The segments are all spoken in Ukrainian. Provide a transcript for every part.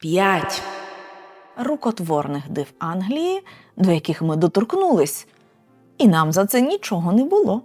П'ять рукотворних див Англії, до яких ми доторкнулись, і нам за це нічого не було.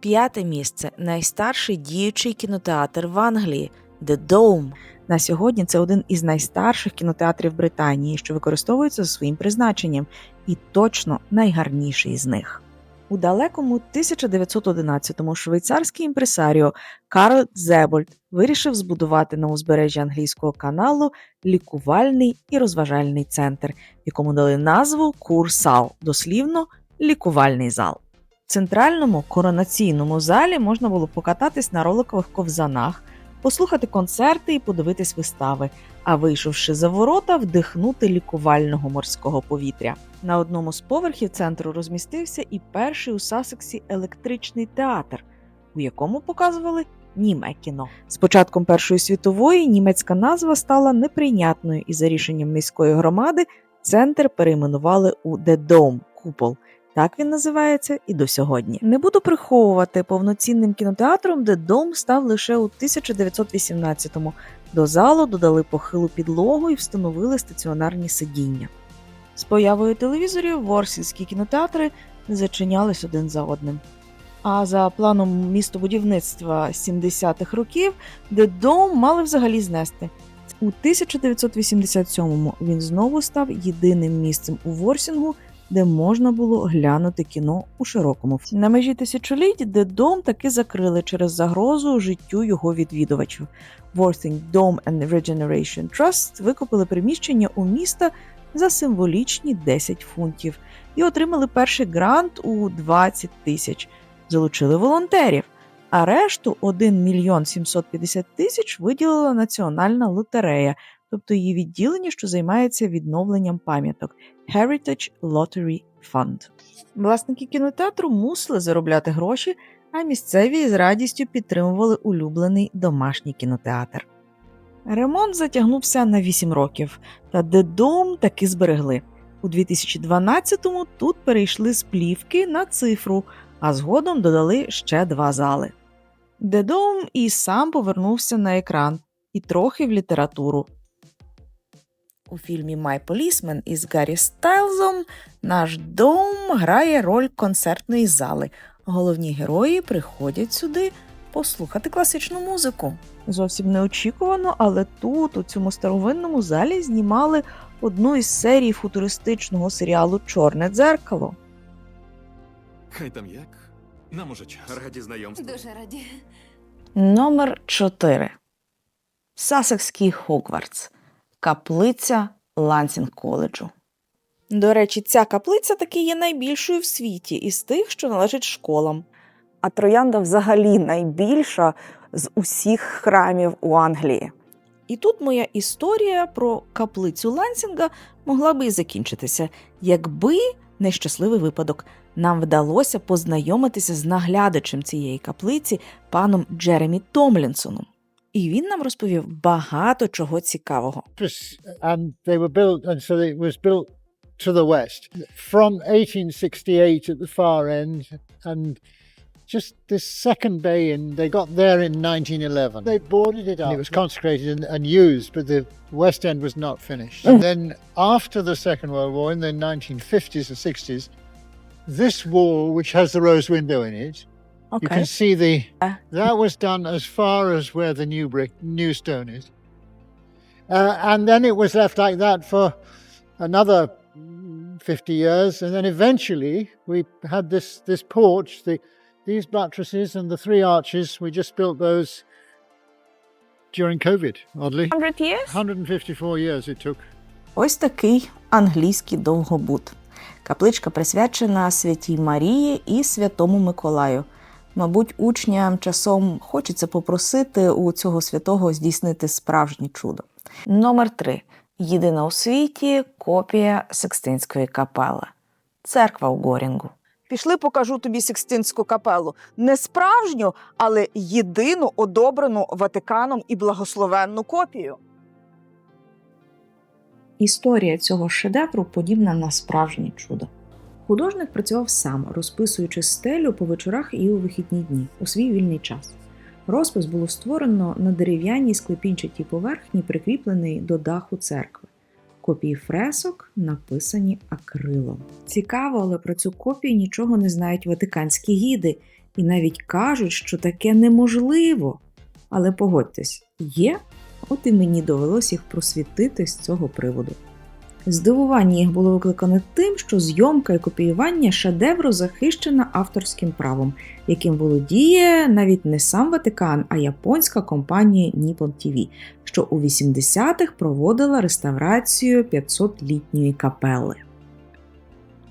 П'яте місце найстарший діючий кінотеатр в Англії The Dome. На сьогодні це один із найстарших кінотеатрів Британії, що використовується за своїм призначенням, і точно найгарніший з них. У далекому 1911-му швейцарський імпресаріо Карл Зебольд вирішив збудувати на узбережжі англійського каналу лікувальний і розважальний центр, якому дали назву Курсал, дослівно лікувальний зал. В центральному коронаційному залі можна було покататись на роликових ковзанах, послухати концерти і подивитись вистави, а вийшовши за ворота, вдихнути лікувального морського повітря. На одному з поверхів центру розмістився і перший у Сасексі електричний театр, у якому показували німе кіно. З початком Першої світової німецька назва стала неприйнятною, і за рішенням міської громади центр перейменували у Dome – купол. Так він називається і до сьогодні. Не буду приховувати повноцінним кінотеатром, де дом став лише у 1918-му. До залу додали похилу підлогу і встановили стаціонарні сидіння. З появою телевізорів ворсільські кінотеатри зачинялись один за одним. А за планом містобудівництва 70-х років, де дом мали взагалі знести. У 1987-му він знову став єдиним місцем у Ворсінгу, де можна було глянути кіно у широкому. На межі тисячоліть, де дом таки закрили через загрозу життю його відвідувачів. Worthing Dome and Regeneration Trust викупили приміщення у міста за символічні 10 фунтів і отримали перший грант у 20 тисяч. Залучили волонтерів. А решту 1 мільйон 750 тисяч виділила Національна лотерея, тобто її відділення, що займається відновленням пам'яток Heritage Lottery Fund. Власники кінотеатру мусили заробляти гроші, а місцеві з радістю підтримували улюблений домашній кінотеатр. Ремонт затягнувся на 8 років, та дедом таки зберегли. У 2012-му тут перейшли з плівки на цифру, а згодом додали ще два зали. Дедом і сам повернувся на екран, і трохи в літературу. У фільмі «My Policeman» із Гаррі Стайлзом наш дом грає роль концертної зали. Головні герої приходять сюди послухати класичну музику. Зовсім неочікувано, але тут, у цьому старовинному залі, знімали одну із серій футуристичного серіалу Чорне дзеркало. Хай там як. Нам уже час. Раді знайомству. Дуже раді. Номер 4. Сасекський Хогвартс. Каплиця Лансінг коледжу. До речі, ця каплиця таки є найбільшою в світі із тих, що належить школам. А троянда взагалі найбільша з усіх храмів у Англії. І тут моя історія про каплицю Лансінга могла би і закінчитися, якби нещасливий випадок. Нам вдалося познайомитися з наглядачем цієї каплиці, паном Джеремі Томлінсоном. І він нам розповів багато чого цікавого. Pres- and they were built, and so it was built to the west from 1868 at the far end, and just this second bay in. They got there in 1911. They boarded it up. It was consecrated and, and used, but the west end was not finished. And then after the Second World War, in the 1950s and 60s, this wall, which has the rose window in it, you can see the that was done as far as where the new brick new stone is uh, and then it was left like that for another mm, 50 years and then eventually we had this this porch the these buttresses and the three arches we just built those during covid oddly 100 years? 154 years it took Ось такий англійський довгобут. Капличка присвячена Святій Марії і Святому Миколаю. Мабуть, учням часом хочеться попросити у цього святого здійснити справжнє чудо. Номер 3. Єдина у світі копія Секстинської капели. Церква у Горінгу. Пішли, покажу тобі Сикстинську капелу. Не справжню, але єдину одобрену Ватиканом і благословенну копію. Історія цього шедевру подібна на справжнє чудо. Художник працював сам, розписуючи стелю по вечорах і у вихідні дні у свій вільний час. Розпис було створено на дерев'яній склепінчатій поверхні, прикріпленій до даху церкви. Копії фресок написані акрилом. Цікаво, але про цю копію нічого не знають ватиканські гіди, і навіть кажуть, що таке неможливо. Але погодьтесь, є, от і мені довелось їх просвітити з цього приводу. Здивування їх було викликане тим, що зйомка і копіювання шедевру захищена авторським правом, яким володіє навіть не сам Ватикан, а японська компанія Nippon TV, що у 80-х проводила реставрацію 500-літньої капели.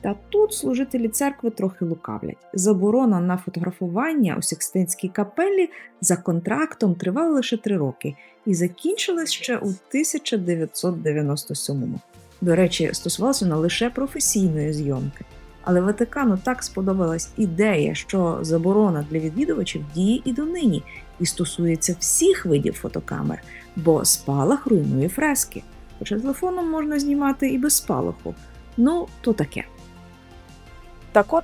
Та тут служителі церкви трохи лукавлять. Заборона на фотографування у Сікстинській капелі за контрактом тривала лише три роки і закінчилась ще у 1997-му. До речі, стосувалося вона лише професійної зйомки. Але Ватикану так сподобалась ідея, що заборона для відвідувачів діє і донині, і стосується всіх видів фотокамер, бо спалах руйнує фрески. Хоча телефоном можна знімати і без спалаху. Ну, то таке. Так от,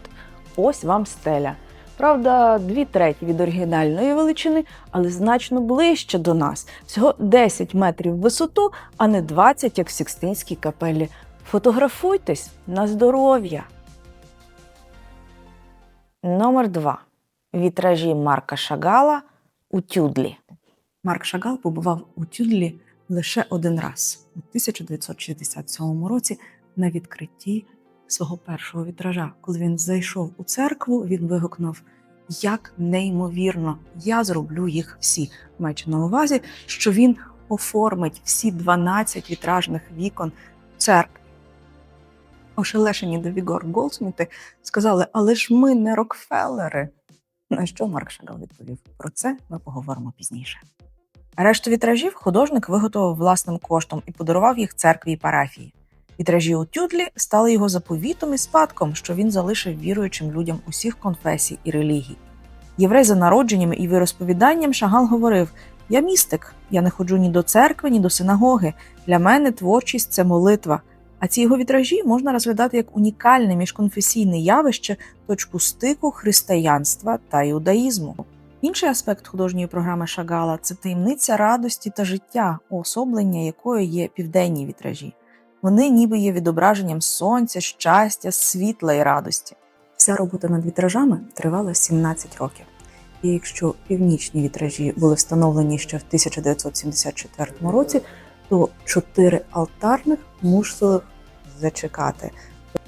ось вам стеля. Правда, дві треті від оригінальної величини, але значно ближче до нас. Всього 10 метрів в висоту, а не 20, як в Сікстинській капелі. Фотографуйтесь на здоров'я. Номер 2. Вітражі Марка Шагала у Тюдлі. Марк Шагал побував у Тюдлі лише один раз у 1967 році на відкритті свого першого вітража. Коли він зайшов у церкву, він вигукнув: Як неймовірно! Я зроблю їх всі, маючи на увазі, що він оформить всі 12 вітражних вікон церкви. Ошелешені до Вігор Голдсміти сказали: Але ж ми не Рокфеллери. На що Марк Шагал відповів: Про це ми поговоримо пізніше. Решту вітражів художник виготовив власним коштом і подарував їх церкві і парафії. Вітражі у Тюдлі стали його заповітом і спадком, що він залишив віруючим людям усіх конфесій і релігій. Єврей за народженням і вирозповіданням Шагал говорив: Я містик, я не ходжу ні до церкви, ні до синагоги. Для мене творчість це молитва. А ці його вітражі можна розглядати як унікальне міжконфесійне явище, точку стику християнства та іудаїзму. Інший аспект художньої програми Шагала це таємниця радості та життя, уособлення якої є південні вітражі. Вони ніби є відображенням сонця, щастя, світла і радості. Вся робота над вітражами тривала 17 років. І якщо північні вітражі були встановлені ще в 1974 році, то чотири алтарних мусили зачекати.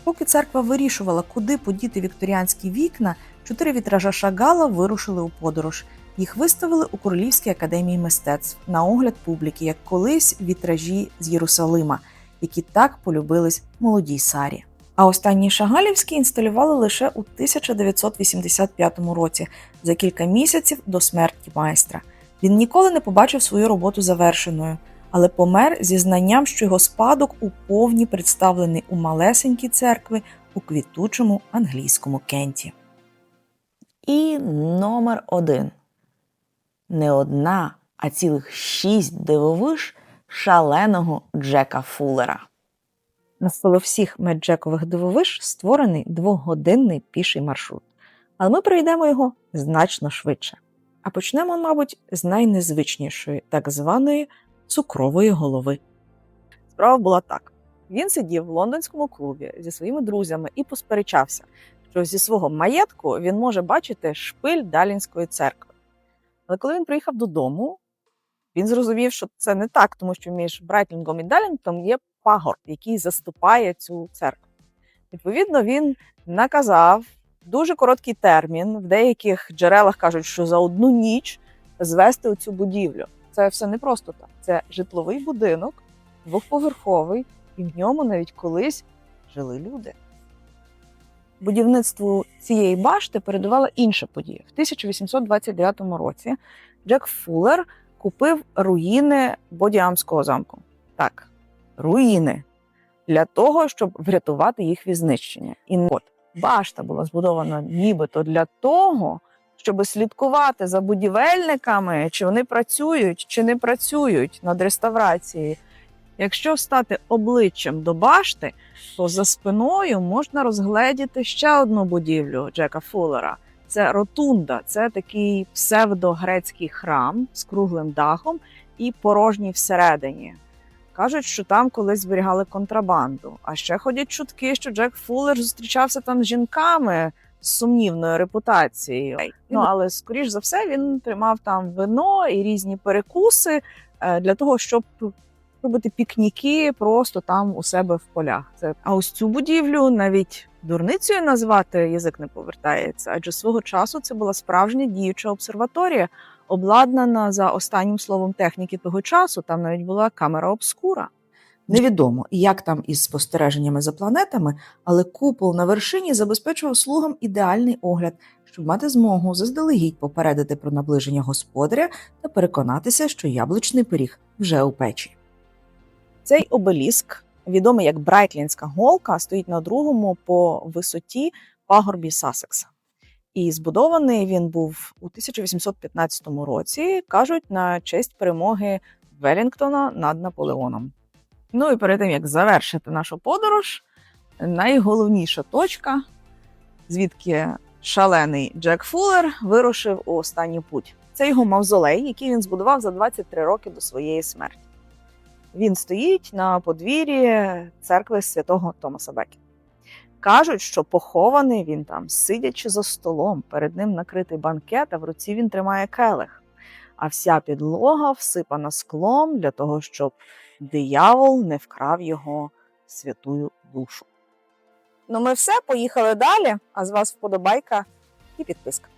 Поки церква вирішувала, куди подіти вікторіанські вікна, чотири вітража Шагала вирушили у подорож. Їх виставили у Королівській академії мистецтв на огляд публіки, як колись вітражі з Єрусалима, які так полюбились молодій Сарі. А останні шагалівські інсталювали лише у 1985 році, за кілька місяців до смерті майстра. Він ніколи не побачив свою роботу завершеною, але помер зі знанням, що його спадок уповні представлений у малесенькій церкви у квітучому англійському кенті. І номер 1. Не одна, а цілих шість дивовиж шаленого Джека Фуллера. Навколо всіх меджекових дивовиж створений двогодинний піший маршрут, але ми пройдемо його значно швидше. А почнемо, мабуть, з найнезвичнішої, так званої цукрової голови. Справа була так: він сидів в лондонському клубі зі своїми друзями і посперечався, що зі свого маєтку він може бачити шпиль Далінської церкви. Але коли він приїхав додому, він зрозумів, що це не так, тому що між Брайтлінгом і Далінгтом є пагорб, який заступає цю церкву. Відповідно, він наказав дуже короткий термін. В деяких джерелах кажуть, що за одну ніч звести оцю будівлю. Це все не просто так. Це житловий будинок, двохповерховий, і в ньому навіть колись жили люди. Будівництву цієї башти передувала інша подія. В 1829 році Джек Фуллер купив руїни Бодіамського замку. Так, руїни для того, щоб врятувати їх від знищення. І от башта була збудована нібито для того, щоб слідкувати за будівельниками, чи вони працюють, чи не працюють над реставрацією. Якщо стати обличчям до башти, то за спиною можна розгледіти ще одну будівлю Джека Фуллера Це ротунда, це такий псевдогрецький храм з круглим дахом і порожній всередині. Кажуть, що там колись зберігали контрабанду. А ще ходять чутки, що Джек Фуллер зустрічався там з жінками з сумнівною репутацією. Ну але скоріш за все він тримав там вино і різні перекуси е, для того, щоб робити пікніки просто там у себе в полях. Це а ось цю будівлю навіть дурницею назвати язик не повертається, адже свого часу це була справжня діюча обсерваторія, обладнана за останнім словом техніки того часу. Там навіть була камера обскура. Невідомо, як там із спостереженнями за планетами, але купол на вершині забезпечував слугам ідеальний огляд, щоб мати змогу заздалегідь попередити про наближення господаря та переконатися, що яблучний пиріг вже у печі. Цей обеліск, відомий як Брайтлінська голка, стоїть на другому по висоті пагорбі Сасекса. І збудований він був у 1815 році, кажуть, на честь перемоги Велінгтона над Наполеоном. Ну і перед тим як завершити нашу подорож, найголовніша точка, звідки шалений Джек Фуллер вирушив у останню путь. Це його мавзолей, який він збудував за 23 роки до своєї смерті. Він стоїть на подвір'ї церкви святого Томаса Бекі. Кажуть, що похований він там, сидячи за столом, перед ним накритий банкет, а в руці він тримає келих. А вся підлога всипана склом для того, щоб диявол не вкрав його святую душу. Ну, ми все, поїхали далі. А з вас вподобайка і підписка.